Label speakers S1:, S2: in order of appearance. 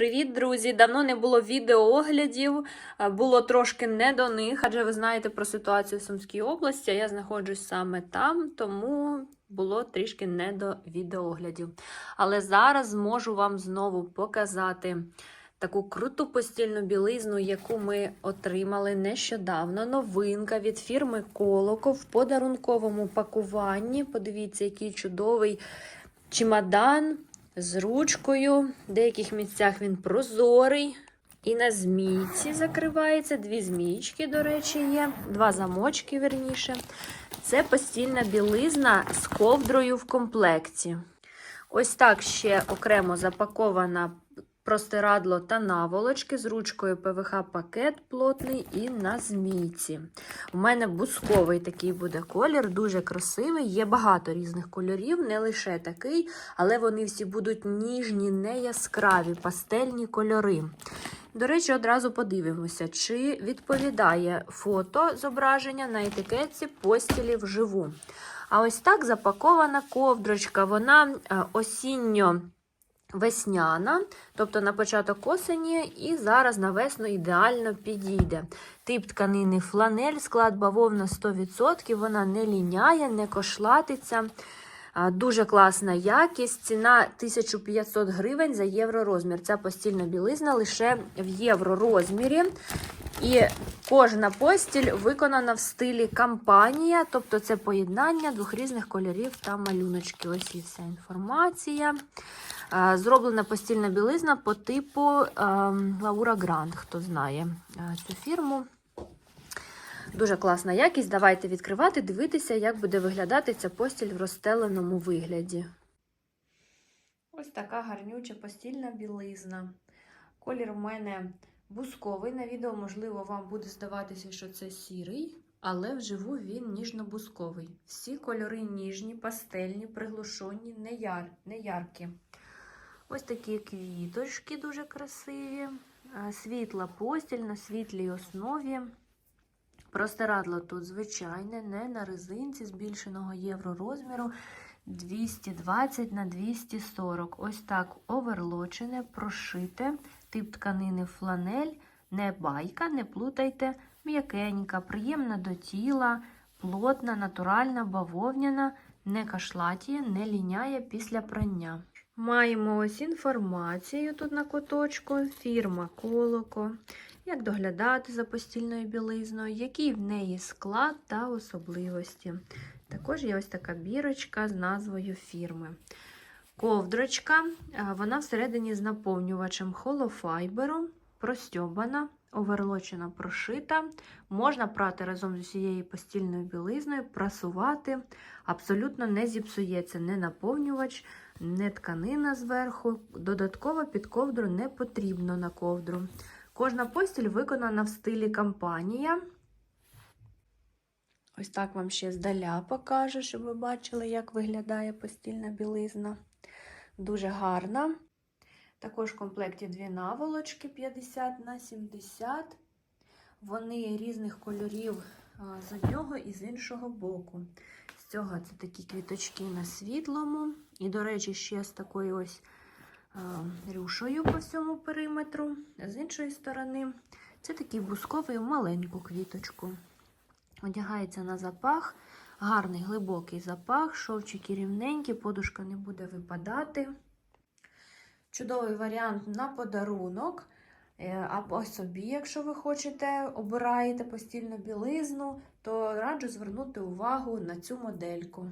S1: Привіт, друзі! Давно не було відеооглядів, було трошки не до них, адже ви знаєте про ситуацію в Сумській області. а Я знаходжусь саме там, тому було трішки не до відеооглядів. Але зараз зможу вам знову показати таку круту постільну білизну, яку ми отримали нещодавно. Новинка від фірми Колоко в подарунковому пакуванні. Подивіться, який чудовий чемодан з ручкою. В деяких місцях він прозорий. І на змійці закривається. Дві змійки, до речі, є. Два замочки, верніше. Це постільна білизна з ковдрою в комплекті. Ось так ще окремо запакована простирадло та наволочки з ручкою ПВХ-пакет плотний і на змійці. У мене бусковий такий буде колір, дуже красивий. Є багато різних кольорів, не лише такий, але вони всі будуть ніжні, не яскраві, пастельні кольори. До речі, одразу подивимося, чи відповідає фото зображення на етикетці постілі вживу. А ось так запакована ковдрочка, вона е, осінньо. Весняна, тобто на початок осені, і зараз на весну ідеально підійде. Тип тканини фланель, склад бавовна 100%, вона не ліняє, не кошлатиться. Дуже класна якість. Ціна 1500 гривень за євророзмір. Ця постільна білизна лише в євророзмірі. І кожна постіль виконана в стилі кампанія, тобто це поєднання двох різних кольорів та малюночки. Ось і вся інформація. Е, Зроблена постільна білизна по типу Лаура Гранд, хто знає е, цю фірму. Дуже класна якість. Давайте відкривати, дивитися, як буде виглядати ця постіль в розстеленому вигляді. Ось така гарнюча постільна білизна. Колір у мене бусковий. На відео, можливо, вам буде здаватися, що це сірий, але вживу він ніжно-бусковий. Всі кольори ніжні, пастельні, приглушені, не, яр, не яркі. Ось такі квіточки дуже красиві. Світла постіль на світлій основі. Простирадло тут звичайне, не на резинці збільшеного євророзміру 220 на 240. Ось так оверлочене, прошите, тип тканини фланель, не байка, не плутайте, м'якенька, приємна до тіла, плотна, натуральна, бавовняна, не кашлатіє, не ліняє після прання. Маємо ось інформацію тут на куточку, фірма Колоко, як доглядати за постільною білизною, який в неї склад та особливості. Також є ось така бірочка з назвою фірми. Ковдрочка, вона всередині з наповнювачем холофайберу, простьобана, оверлочена, прошита. Можна прати разом з усією постільною білизною, прасувати. Абсолютно не зіпсується не наповнювач, не тканина зверху. Додатково під ковдру не потрібно на ковдру. Кожна постіль виконана в стилі кампанія. Ось так вам ще здаля покажу, щоб ви бачили, як виглядає постільна білизна. Дуже гарна. Також в комплекті дві наволочки 50 на 70. Вони різних кольорів з одного і з іншого боку. З цього це такі квіточки на світлому. І, до речі, ще з такою ось рюшою по всьому периметру. З іншої сторони, це такий бусковий маленьку квіточку. Одягається на запах, гарний глибокий запах, шовчики рівненькі, подушка не буде випадати. Чудовий варіант на подарунок. Або собі, якщо ви хочете, обираєте постільну білизну, то раджу звернути увагу на цю модельку.